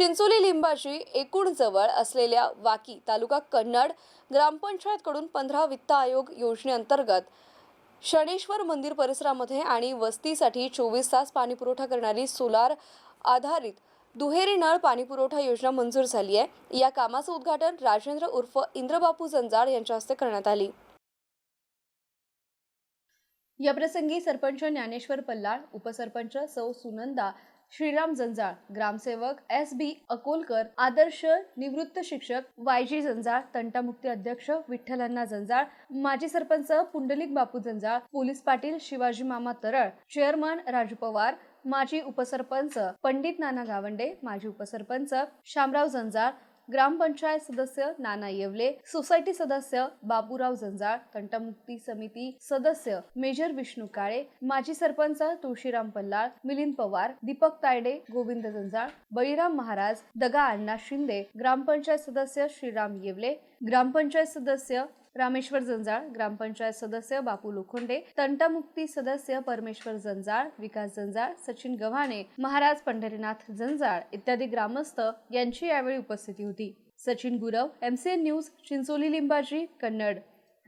चिंचोली लिंबाची एकूण जवळ असलेल्या वाकी तालुका कन्नड ग्रामपंचायतकडून पंधरा वित्त आयोग योजनेअंतर्गत शनेश्वर मंदिर परिसरामध्ये आणि वस्तीसाठी चोवीस तास पाणीपुरवठा करणारी सोलार आधारित दुहेरी नळ पाणीपुरवठा योजना मंजूर झाली आहे. या कामाचं उद्घाटन राजेंद्र उर्फ इंद्रबापू जंजाड यांच्या हस्ते करण्यात आली. या प्रसंगी सरपंच ज्ञानेश्वर पल्लाळ उपसरपंच सौ सुनंदा श्रीराम जंजाळ ग्रामसेवक एस बी अकोलकर आदर्श निवृत्त शिक्षक वाय जी जंजाळ तंटामुक्ती अध्यक्ष विठ्ठलांना जंजाळ माजी सरपंच पुंडलिक बापू जंजाळ पोलीस पाटील शिवाजी मामा तरळ चेअरमन राजू पवार माजी उपसरपंच पंडित नाना गावंडे माजी उपसरपंच शामराव जंजाळ ग्रामपंचायत सदस्य नाना येवले सोसायटी सदस्य बाबूराव जंजाळ तंटमुक्ती समिती सदस्य मेजर विष्णू काळे माजी सरपंच तुळशीराम पल्लाळ मिलिंद पवार दीपक तायडे गोविंद जंजाळ बळीराम महाराज दगा अण्णा शिंदे ग्रामपंचायत सदस्य श्रीराम येवले ग्रामपंचायत सदस्य रामेश्वर जंजाळ ग्रामपंचायत सदस्य बापू लोखंडे तंटामुक्ती सदस्य परमेश्वर जंजाळ विकास जंजाळ सचिन गव्हाणे महाराज पंढरीनाथ जंजाळ इत्यादी ग्रामस्थ यांची यावेळी उपस्थिती होती. Sachin Gurav MCN news Chincholi Limbaji Kannad.